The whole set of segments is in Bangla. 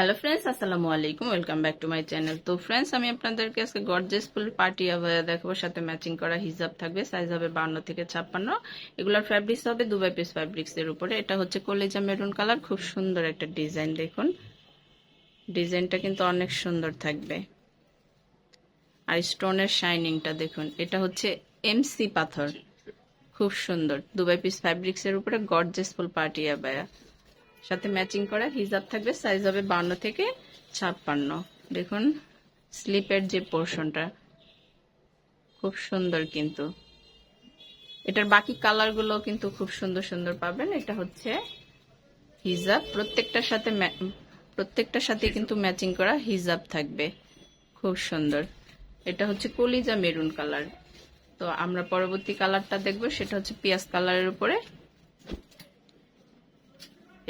হ্যালো ফ্রেন্ডস আসসালামু আলাইকুম welcome back to my channel তো ফ্রেন্ডস আমি আপনাদেরকে আজকে গর্জেস ফুল পার্টি আবায়া দেখাবো, সাথে ম্যাচিং করা হিজাব থাকবে সাইজ হবে বান্ন থেকে ছাপ্পান্ন। এগুলোর ফ্যাব্রিক্স হবে দুবাই পিস ফ্যাব্রিক্স এর উপরে। এটা হচ্ছে কলেজা মেরুন কালার খুব সুন্দর একটা ডিজাইন দেখুন। ডিজাইনটা কিন্তু অনেক সুন্দর থাকবে। আর স্টোনের শাইনিংটা দেখুন, এটা হচ্ছে এমসি পাথর। খুব সুন্দর, দুবাই পিস ফ্যাব্রিক্স এর উপরে গর্জেস ফুল পার্টি আবায়া সাথে ম্যাচিং করা হিজাব থাকবে সাইজ হবে বান্ন থেকে ছাপ্পান্ন। দেখুন স্লিপের যে পোর্শনটা খুব সুন্দর কিন্তু। এটার বাকি কালারগুলো কিন্তু খুব সুন্দর সুন্দর পাবেন। এটা হচ্ছে হিজাব। প্রত্যেকটার সাথে প্রত্যেকটার সাথে কিন্তু ম্যাচিং করা হিজাব থাকবে। খুব সুন্দর। এটা হচ্ছে কলিজা মেরুন কালার তো আমরা পরবর্তী কালারটা দেখব। সেটা হচ্ছে পিয়াজ কালারের উপরে।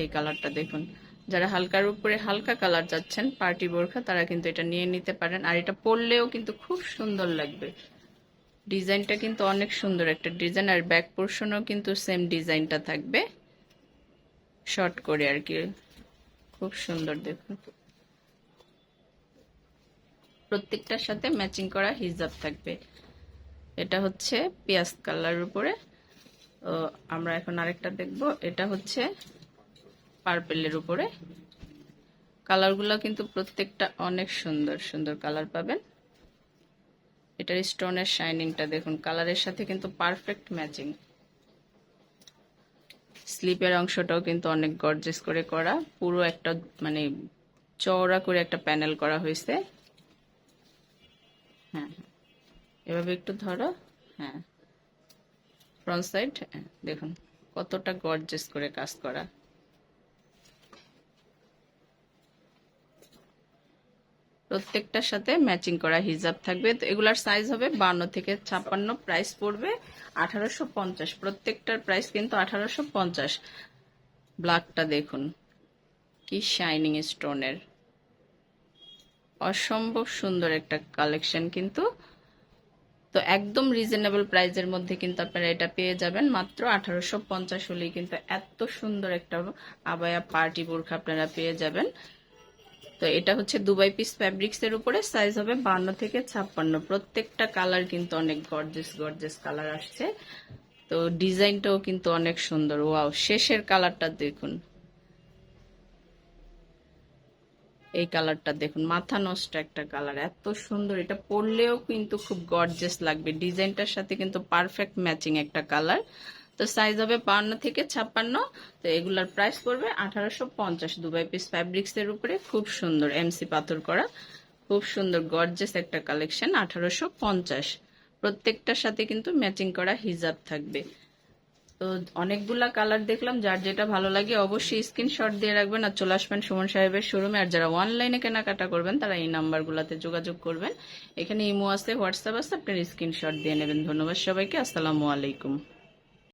এই কালারটা দেখুন। যারা হালকার উপরে হালকা কালার যাচ্ছেন পার্টি বোরখা, তারা কিন্তু এটা নিয়ে নিতে পারেন। আর এটা পরলেও কিন্তু খুব সুন্দর লাগবে। ডিজাইনটা কিন্তু অনেক সুন্দর একটা ডিজাইন, আর ব্যাক পোর্শনও কিন্তু সেম ডিজাইনটা থাকবে। শর্ট করে আর কি। খুব সুন্দর দেখুন। প্রত্যেকটার সাথে ম্যাচিং করা হিজাব থাকবে। এটা হচ্ছে পেঁয়াজ কালার উপরে। আমরা এখন আরেকটা দেখব। এটা হচ্ছে পার্পেলের উপরে। কালারগুলো কিন্তু প্রত্যেকটা অনেক সুন্দর সুন্দর কালার পাবেন। এটার স্টোনের শাইনিংটা দেখুন, কালারের সাথে কিন্তু পারফেক্ট ম্যাচিং। স্লিপের অংশটাও কিন্তু অনেক গর্জেস করে করা, পুরো একটা মানে চওড়া করে একটা প্যানেল করা হয়েছে। হ্যাঁ এভাবে একটু ধরো হ্যাঁ। ফ্রন্ট সাইড দেখুন, কতটা গর্জেস করে কাজ করা। প্রত্যেকটার সাথে ম্যাচিং করা হিজাব থাকবে। তো এগুলার সাইজ হবে বান্ন থেকে ছাপ্পান্ন প্রাইস পড়বে আঠারোশো পঞ্চাশ। প্রত্যেকটার প্রাইস কিন্তু আঠারোশো পঞ্চাশ। ব্ল্যাকটা দেখুন, কি শাইনিং স্টোনের অসম্ভব সুন্দর একটা কালেকশন কিন্তু। তো একদম রিজনেবল প্রাইজের মধ্যে কিন্তু আপনারা এটা পেয়ে যাবেন। মাত্র আঠারোশো পঞ্চাশ হলেই কিন্তু এত সুন্দর একটা আবায়া পার্টি বোরখা আপনারা পেয়ে যাবেন। তো এটা হচ্ছে দুবাই পিস ফ্যাব্রিক্স এর উপরে সাইজ হবে বান্ন থেকে ছাপ্পান্ন। প্রত্যেকটা কালার কিন্তু অনেক গর্জেস গর্জেস কালার আসছে। তো ডিজাইনটাও কিন্তু অনেক সুন্দর। ওয়াও শেষের কালারটা দেখুন। এই কালারটা দেখুন, মাথা নষ্ট একটা কালার এত সুন্দর। এটা পরলেও কিন্তু খুব গর্জেস লাগবে। ডিজাইনটার সাথে কিন্তু পারফেক্ট ম্যাচিং একটা কালার তো সাইজ হবে বান্ন থেকে ছাপ্পান্ন। তো এগুলার প্রাইস পড়বে আঠারোশো পঞ্চাশ দুবাই পিস ফ্যাব্রিক্স এর উপরে। খুব সুন্দর এমসি পাথর করা। খুব সুন্দর গর্জেস একটা কালেকশন আঠারোশো পঞ্চাশ। প্রত্যেকটার সাথে কিন্তু ম্যাচিং করা হিজাব থাকবে। তো অনেকগুলা কালার দেখলাম, যার যেটা ভালো লাগে অবশ্যই স্ক্রিনশট দিয়ে রাখবেন আর চলে আসবেন সুমন সাহেবের শোরুমে আর যারা অনলাইনে কেনাকাটা করবেন, তারা এই নাম্বারগুলোতে যোগাযোগ করবেন। এখানে ইমো আছে, হোয়াটসঅ্যাপ আছে, আপনার স্ক্রিনশট দিয়ে নেবেন। ধন্যবাদ সবাইকে, আসসালামু আলাইকুম।